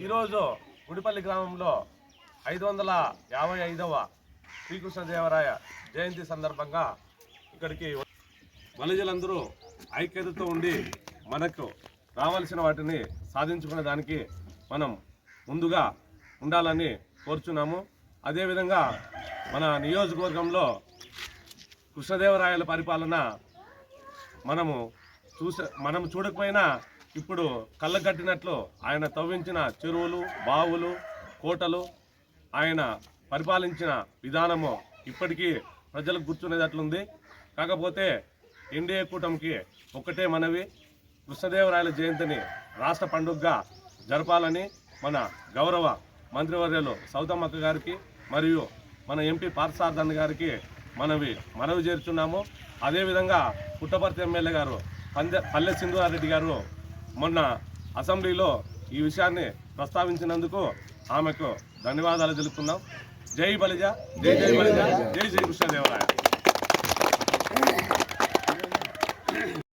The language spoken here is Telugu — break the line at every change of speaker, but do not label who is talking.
ఈరోజు గుడిపల్లి గ్రామంలో ఐదు వందల యాభై ఐదవ శ్రీకృష్ణదేవరాయ జయంతి సందర్భంగా ఇక్కడికి బలిజలందరూ ఐక్యతతో ఉండి మనకు రావాల్సిన వాటిని సాధించుకునే దానికి మనం ముందుగా ఉండాలని కోరుచున్నాము. అదేవిధంగా మన నియోజకవర్గంలో కృష్ణదేవరాయల పరిపాలన మనము చూసే మనం చూడకపోయినా ఇప్పుడు కళ్ళగట్టినట్లు ఆయన తవ్వించిన చెరువులు బావులు కోటలు ఆయన పరిపాలించిన విధానము ఇప్పటికీ ప్రజలకు గుర్తునేటట్లుంది కాకపోతే ఎన్డీఏ కూటమికి ఒక్కటే మనవి కృష్ణదేవరాయల జయంతిని రాష్ట్ర పండుగగా జరపాలని మన గౌరవ మంత్రివర్యులు సౌతమ్మక్క గారికి మరియు మన ఎంపీ పార్థసార్థన్ గారికి మనవి మనవి చేరుచున్నాము. అదేవిధంగా పుట్టపర్తి ఎమ్మెల్యే గారు పందె పల్లె సింధురారెడ్డి గారు మొన్న అసెంబ్లీలో ఈ విషయాన్ని ప్రస్తావించినందుకు ఆమెకు ధన్యవాదాలు తెలుపుతున్నాం. జై బలిజ జై జై బలిజ జై శ్రీ కృష్ణదేవరాయ.